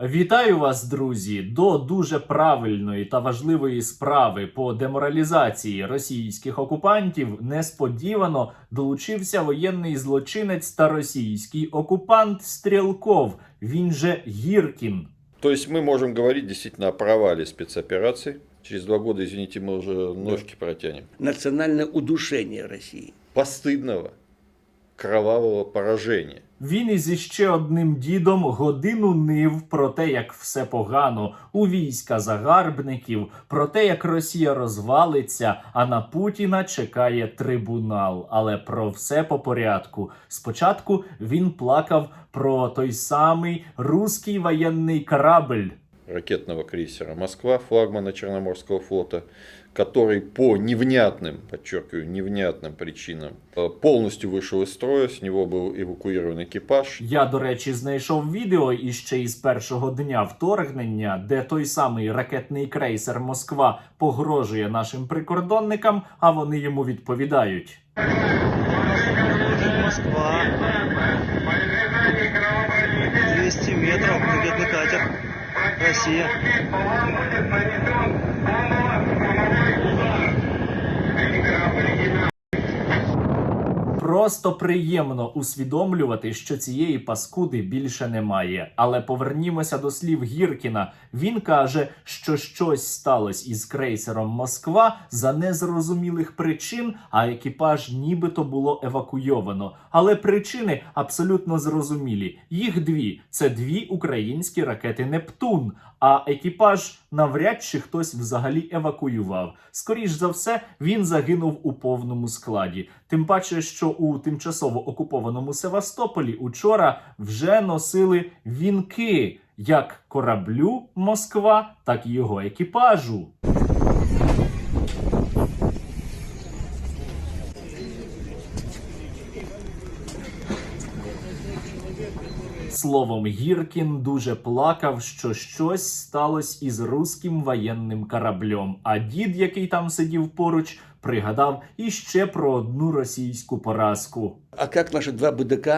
Вітаю вас, друзі! До дуже правильної та важливої справи по деморалізації російських окупантів несподівано долучився воєнний злочинець та російський окупант Стрілков. Він же Гіркін. То есть мы можем говорить действительно о провале спецоперации. Через два года, извините, мы уже ножки протянем. национальное удушение России. Постыдного, кровавого поражения. Він із іще одним дідом годину нив про те, як все погано у війська загарбників, про те, як Росія розвалиться, а на Путіна чекає трибунал. Але про все по порядку. Спочатку він плакав про той самий руський воєнний корабль ракетного крейсера «Москва», флагмана Черноморского флота, который по невнятным, подчеркиваю, невнятным причинам э, полностью вышел из строя, с него был эвакуирован экипаж. Я, до речі, знайшов відео іще із першого дня вторгнення, де той самий ракетний крейсер Москва погрожує нашим прикордонникам, а вони йому відповідають. Москва. 200 метров, ракетный катер. Россия. Просто приємно усвідомлювати, що цієї паскуди більше немає. Але повернімося до слів Гіркіна. Він каже, що щось сталося із крейсером Москва за незрозумілих причин, а екіпаж нібито було евакуйовано. Але причини абсолютно зрозумілі. Їх дві: це дві українські ракети Нептун. А екіпаж навряд чи хтось взагалі евакуював. Скоріш за все, він загинув у повному складі. Тим паче, що у тимчасово окупованому Севастополі учора вже носили вінки як кораблю Москва, так і його екіпажу. Словом, Гіркін дуже плакав, що щось сталося із руським воєнним кораблем. А дід, який там сидів поруч, пригадав іще про одну російську поразку. А как наши два БДК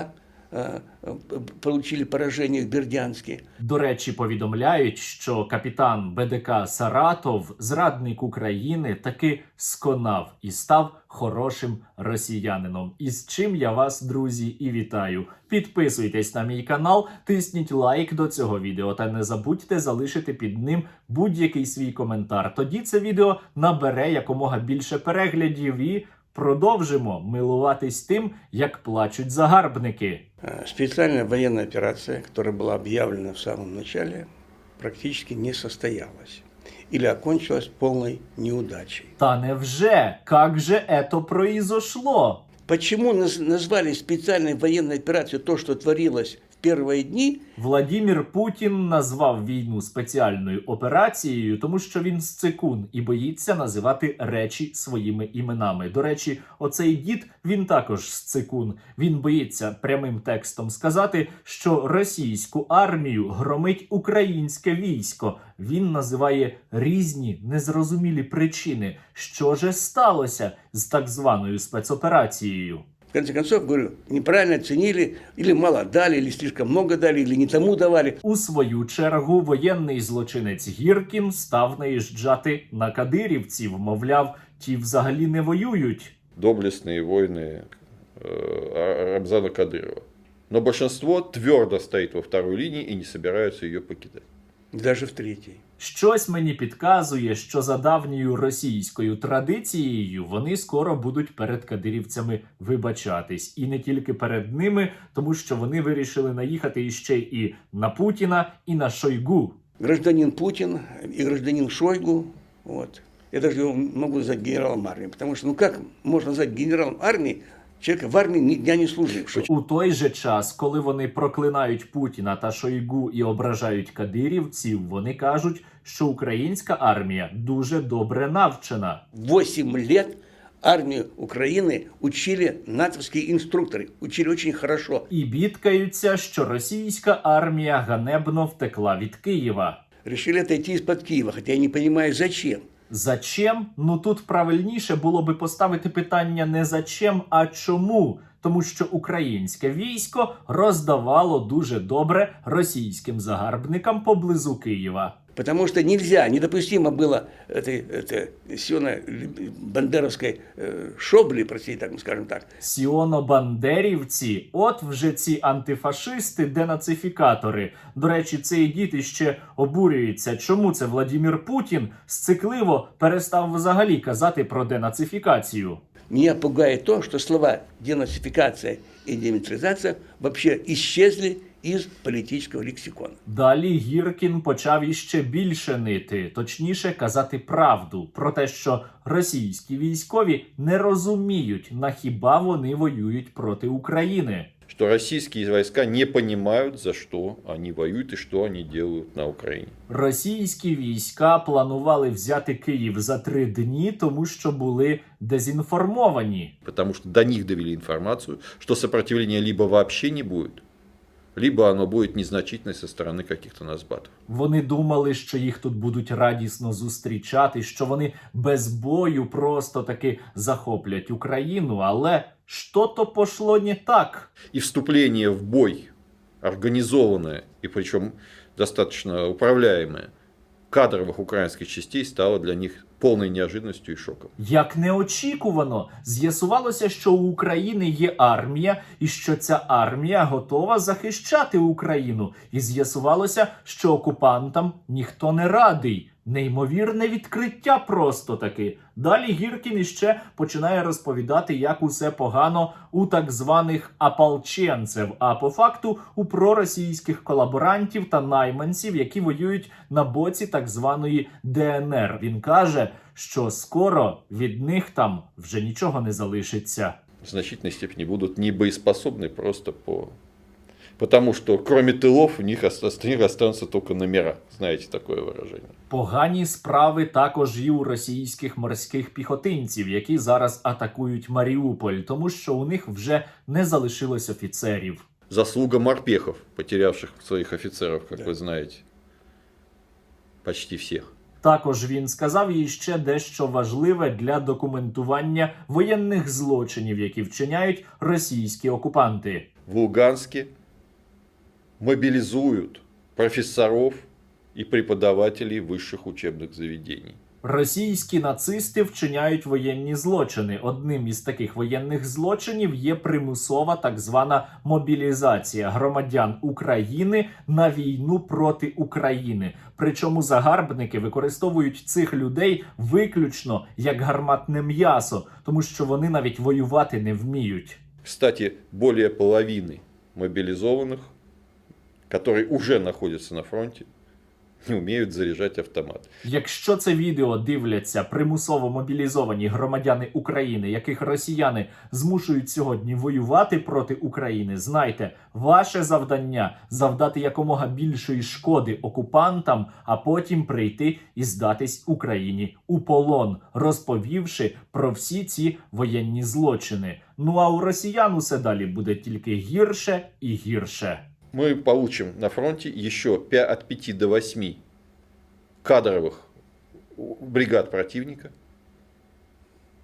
получили поражение в Бердянске? До речі, повідомляють, що капітан БДК Саратов, зрадник України, таки сконав і став хорошим росіянином. І з чим я вас, друзі, і вітаю. Підписуйтесь на мій канал, тисніть лайк до цього відео та не забудьте залишити під ним будь-який свій коментар. Тоді це відео набере якомога більше переглядів і продовжимо милуватись тим, як плачуть загарбники. Э, Специальная военная операция, которая была объявлена в самом начале, практически не состоялась или окончилась полной неудачей. Та невже? Как же это произошло? Почему наз- назвали специальной военной операцией то, что творилось в первые дни? Владімір Путін назвав війну спеціальною операцією, тому що він сцикун і боїться називати речі своїми іменами. До речі, оцей дід він також сцикун. Він боїться прямим текстом сказати, що російську армію громить українське військо. Він називає різні незрозумілі причини, що же сталося з так званою спецоперацією. В конце концов, говорю, неправильно оценили, или мало дали, или слишком много дали, или не тому давали. У свою чергу воєнний злочинець Гіркін став наїжджати на кадирівців. Мовляв, ті взагалі не воюють. Доблестные войны э, Рамзана Кадырова. Но большинство твердо стоит во второй линии и не собираются ее покидать. Даже в третьей. Щось мені підказує, що за давньою російською традицією вони скоро будуть перед кадирівцями вибачатись, і не тільки перед ними, тому що вони вирішили наїхати іще і на Путіна, і на Шойгу. Гражданин Путин и гражданин Шойгу, вот, я даже его могу назвать генералом армии, потому что, ну как можно назвать генералом армии человека в армии ни дня не служившего? У той же час, коли вони проклинають Путіна та Шойгу і ображають кадирівців, вони кажуть, що українська армія дуже добре навчена. Восемь лет армию Украины учили натовские инструкторы, учили очень хорошо. І бідкаються, що російська армія ганебно втекла від Києва. Решили отойти из-под Киева, хотя я не понимаю, зачем. Зачем? Ну тут правильніше було би поставити питання не зачем, а чому. тому що українське військо роздавало дуже добре російським загарбникам поблизу Києва. Потому что нельзя, недопустимо было этой, это, сиона-бандеровской э, шобли, простите, так, скажем так, Сіоно-бандерівці, от вже ці антифашисти, денацифікатори. До речі, цей діти ще обурюється, чому це Владімір Путін сцикливо перестав взагалі казати про денацифікацію. Меня пугает то, что слова денацификация и демилитаризация вообще исчезли из политического лексикона. Далі Гіркін почав іще більше нити, точніше казати правду про те, що російські військові не розуміють, на хіба вони воюють проти України. Что российские войска не понимают, за что они воюют и что они делают на Украине. Російські війська планували взяти Київ за три дні, тому що були дезінформовані. Потому что до них довели информацию, что сопротивления либо вообще не будет, либо оно будет незначительной со стороны каких-то назбатов. Вони думали, що їх тут будуть радісно зустрічати, що вони без бою просто таки захоплять Україну, але що-то пошло не так. И вступление в бой, организованное и причем достаточно управляемое, кадровых украинских частей стало для них повною неожиданностью і шоком. Як неочікувано, з'ясувалося, що у України є армія, і що ця армія готова захищати Україну. І з'ясувалося, що окупантам ніхто не радий. Неймовірне відкриття просто таки. Далі Гіркін іще починає розповідати, як усе погано у так званих ополченців, а по факту у проросійських колаборантів та найманців, які воюють на боці так званої ДНР. Він каже, що скоро від них там вже нічого не залишиться. В значительной степени будут небоеспособны просто по Потому что кроме тылов у них, оста- у них останутся только номера. Знаете такое выражение. Погані справи також і у російських морських піхотинців, які зараз атакують Маріуполь, тому що у них вже не залишилось офіцерів. Заслуга морпехов, потерявших своих офицеров, как Да. вы знаете. Почти всех. Також він сказав їй ще дещо важливе для документування воєнних злочинів, які вчиняють російські окупанти. В Луганске мобилизуют профессоров и преподавателей высших учебных заведений. Російські нацисти вчиняють воєнні злочини. Одним із таких воєнних злочинів є примусова так звана мобілізація громадян України на війну проти України. Причому загарбники використовують цих людей виключно як гарматне м'ясо, тому що вони навіть воювати не вміють. Кстати, более половины мобилизованных, которые уже находятся на фронте, не умеют заряжать автомат. Якщо це відео дивляться примусово мобілізовані громадяни України, яких росіяни змушують сьогодні воювати проти України, знайте, ваше завдання завдати якомога більшої шкоди окупантам, а потім прийти і здатись Україні у полон, розповівши про всі ці воєнні злочини. Ну а у росіян усе далі буде тільки гірше і гірше Мы получим на фронте еще пя- от 5 до 8 кадровых бригад противника,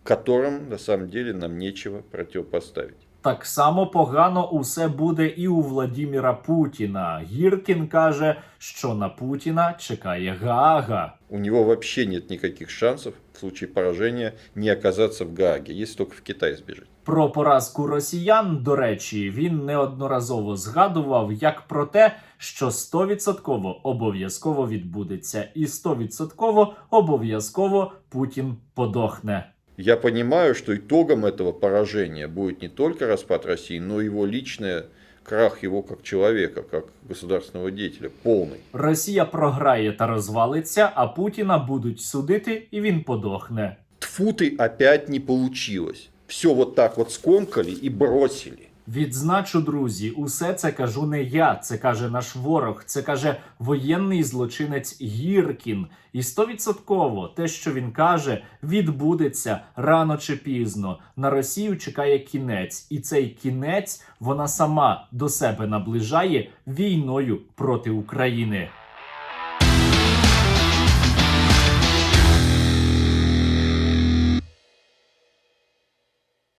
которым на самом деле нам нечего противопоставить. Так само погано усе буде і у Владіміра Путіна. Гіркін каже, що на Путіна чекає Гаага. У него вообще нет никаких шансов в случае поражения не оказаться в Гааге, если только в Китай сбежать. Про поразку росіян, до речі, він неодноразово згадував як про те, що 100% обов'язково відбудеться, і 100% обов'язково Путін подохне. Я понимаю, что итогом этого поражения будет не только распад России, но и его личный крах его как человека, как государственного деятеля, полный. Росія програє та розвалиться, а Путіна будуть судити, і він подохне. Тфу ты, опять не получилось. Все вот так вот скомкали и бросили. Відзначу, друзі, усе це кажу не я, це каже наш ворог, це каже воєнний злочинець Гіркін. І стовідсотково те, що він каже, відбудеться рано чи пізно. На Росію чекає кінець, і цей кінець вона сама до себе наближає війною проти України.